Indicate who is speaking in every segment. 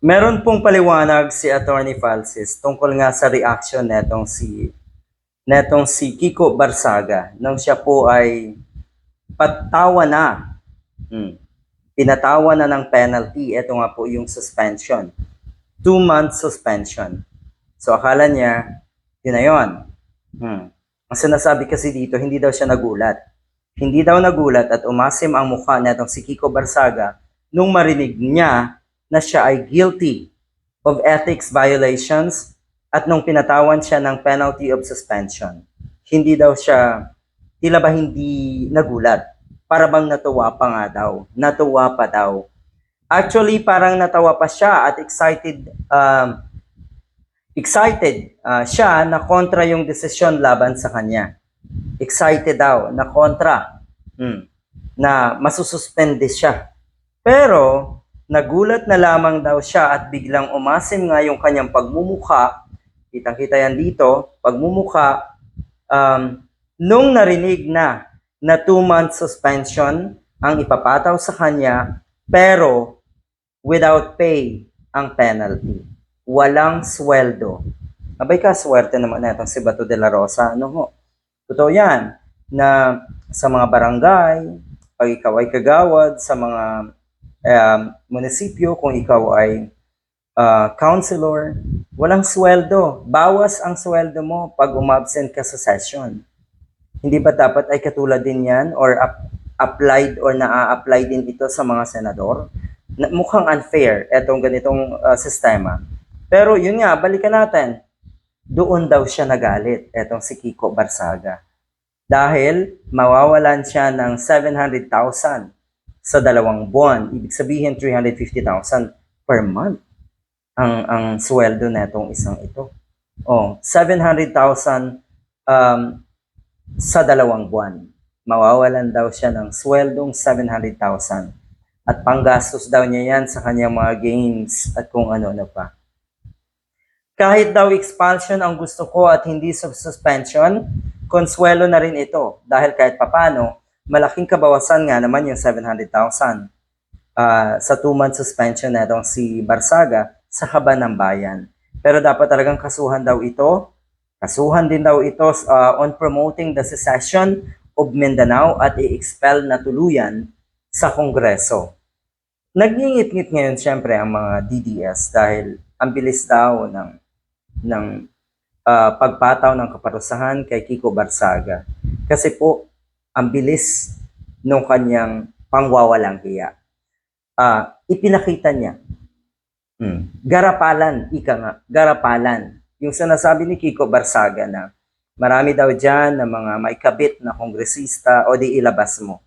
Speaker 1: Meron pong paliwanag si Attorney Falsis tungkol nga sa reaction netong si netong si Kiko Barsaga nang siya po ay patawa na. Hmm. Pinatawa na ng penalty. Ito nga po yung suspension. Two month suspension. So akala niya, yun na yun. Hmm. Ang sinasabi kasi dito, hindi daw siya nagulat. Hindi daw nagulat at umasim ang mukha netong si Kiko Barsaga nung marinig niya na siya ay guilty of ethics violations at nung pinatawan siya ng penalty of suspension. Hindi daw siya, tila ba hindi nagulat? Para bang natuwa pa nga daw. Natuwa pa daw. Actually, parang natawa pa siya at excited um, excited ah, siya na kontra yung desisyon laban sa kanya. Excited daw na kontra. Hmm. Na masususpende siya. Pero, nagulat na lamang daw siya at biglang umasim nga yung kanyang pagmumukha. Kitang-kita yan dito. Pagmumukha. Um, nung narinig na na two-month suspension ang ipapataw sa kanya, pero without pay ang penalty. Walang sweldo. Abay ka, swerte naman na si Bato de la Rosa. Ano ho? Totoo yan, na sa mga barangay, pag ikaw ay kagawad, sa mga um, munisipyo, kung ikaw ay uh, counselor, walang sweldo. Bawas ang sweldo mo pag umabsent ka sa session. Hindi ba dapat ay katulad din yan or ap- applied or naa-apply din ito sa mga senador? Na, mukhang unfair etong ganitong uh, sistema. Pero yun nga, balikan natin. Doon daw siya nagalit, etong si Kiko Barsaga. Dahil mawawalan siya ng 700,000 sa dalawang buwan. Ibig sabihin 350,000 per month ang ang sweldo netong isang ito. Oh, 700,000 um, sa dalawang buwan. Mawawalan daw siya ng sweldong 700,000. At panggastos daw niya yan sa kanyang mga games at kung ano-ano pa. Kahit daw expulsion ang gusto ko at hindi sub- suspension, konsuelo na rin ito. Dahil kahit papano, malaking kabawasan nga naman yung 700,000 ah, sa two-month suspension na itong si Barsaga sa haba ng bayan. Pero dapat talagang kasuhan daw ito. Kasuhan din daw ito ah, on promoting the secession of Mindanao at i-expel na tuluyan sa Kongreso. Nagngingit-ngit ngayon siyempre ang mga DDS dahil ang bilis daw ng ng ah, pagpataw ng kaparusahan kay Kiko Barsaga. Kasi po, ang bilis ng kanyang pangwawalang hiya. Ah, ipinakita niya. Hmm. Garapalan, ika nga, garapalan. Yung sinasabi ni Kiko Barsaga na marami daw dyan na mga may kabit na kongresista o di ilabas mo.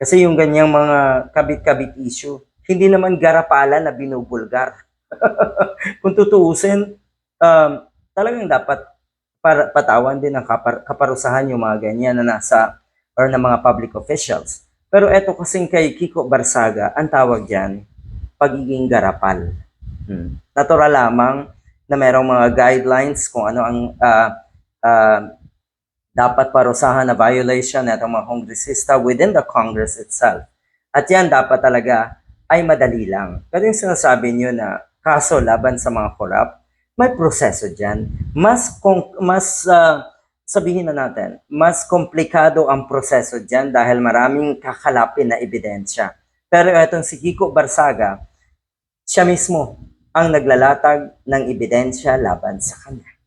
Speaker 1: Kasi yung ganyang mga kabit-kabit issue, hindi naman garapalan na binubulgar. Kung tutuusin, um, talagang dapat para, patawan din ng kapar, kaparusahan yung mga ganyan na nasa or ng mga public officials. Pero eto kasing kay Kiko Barsaga, ang tawag diyan pagiging garapal. Hmm. Natural lamang na merong mga guidelines kung ano ang ah, ah, dapat parusahan na violation ng mga kongresista within the Congress itself. At yan dapat talaga ay madali lang. Pero yung sinasabi nyo na kaso laban sa mga corrupt, may proseso dyan. Mas, kung, mas ah, sabihin na natin, mas komplikado ang proseso dyan dahil maraming kakalapin na ebidensya. Pero etong si Kiko Barsaga, siya mismo ang naglalatag ng ebidensya laban sa kanya.